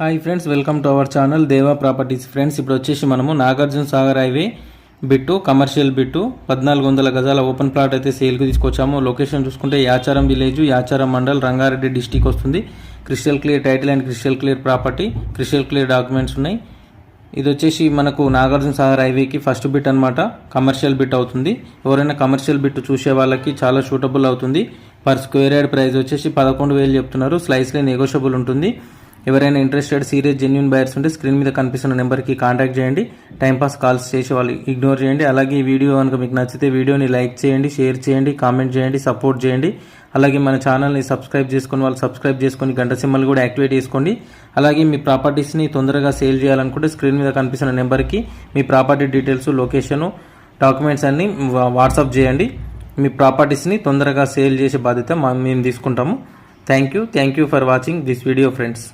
Hi friends welcome to our channel Deva properties. Friends ఇప్పుడు వచ్చేసి మనము Nagarjuna Sagar highway bit commercial bit పద్నాలుగు వందల గజాల ఓపెన్ ప్లాట్ అయితే సేల్కి తీసుకొచ్చాము. లొకేషన్ చూసుకుంటే యాచారం విలేజ్ యాచారం మండల్ రంగారెడ్డి డిస్టిక్ వస్తుంది. Crystal clear title and crystal clear property crystal clear documents ఉన్నాయి. ఇది వచ్చేసి మనకు నాగార్జున సాగర్ హైవేకి ఫస్ట్ బిట్ అన్నమాట. కమర్షియల్ బిట్ అవుతుంది. ఎవరైనా కమర్షియల్ బిట్ చూసే వాళ్ళకి చాలా సూటబుల్ అవుతుంది. పర్ స్క్వేర్ యార్డ్ ప్రైస్ వచ్చేసి పదకొండు వేలు చెప్తున్నారు. స్లైస్లీ నెగోషియబుల్ ఉంటుంది. ఎవరైనా ఇంట్రెస్టెడ్ సీరియస్ జెన్యున్ బయర్స్ ఉంటే స్క్రీన్ మీద కనిపిస్తున్న నెంబర్కి కాంటాక్ట్ చేయండి. టైంపాస్ కాల్స్ చేసే వాళ్ళు ఇగ్నోర్ చేయండి. అలాగే ఈ వీడియో కనుక మీకు నచ్చితే వీడియోని లైక్ చేయండి షేర్ చేయండి కామెంట్ చేయండి సపోర్ట్ చేయండి. అలాగే మన ఛానల్ని సబ్స్క్రైబ్ చేసుకుని వాళ్ళు సబ్స్క్రైబ్ చేసుకొని గంట సింబల్ కూడా యాక్టివేట్ చేసుకోండి. అలాగే మీ ప్రాపర్టీస్ని తొందరగా సేల్ చేయాలనుకుంటే స్క్రీన్ మీద కనిపిస్తున్న నెంబర్కి మీ ప్రాపర్టీ డీటెయిల్స్ లొకేషను డాక్యుమెంట్స్ అన్ని వా- వాట్సాప్ చేయండి. మీ ప్రాపర్టీస్ని తొందరగా సేల్ చేసే బాధ్యత మేము తీసుకుంటాము. Thank you thank you for watching this video friends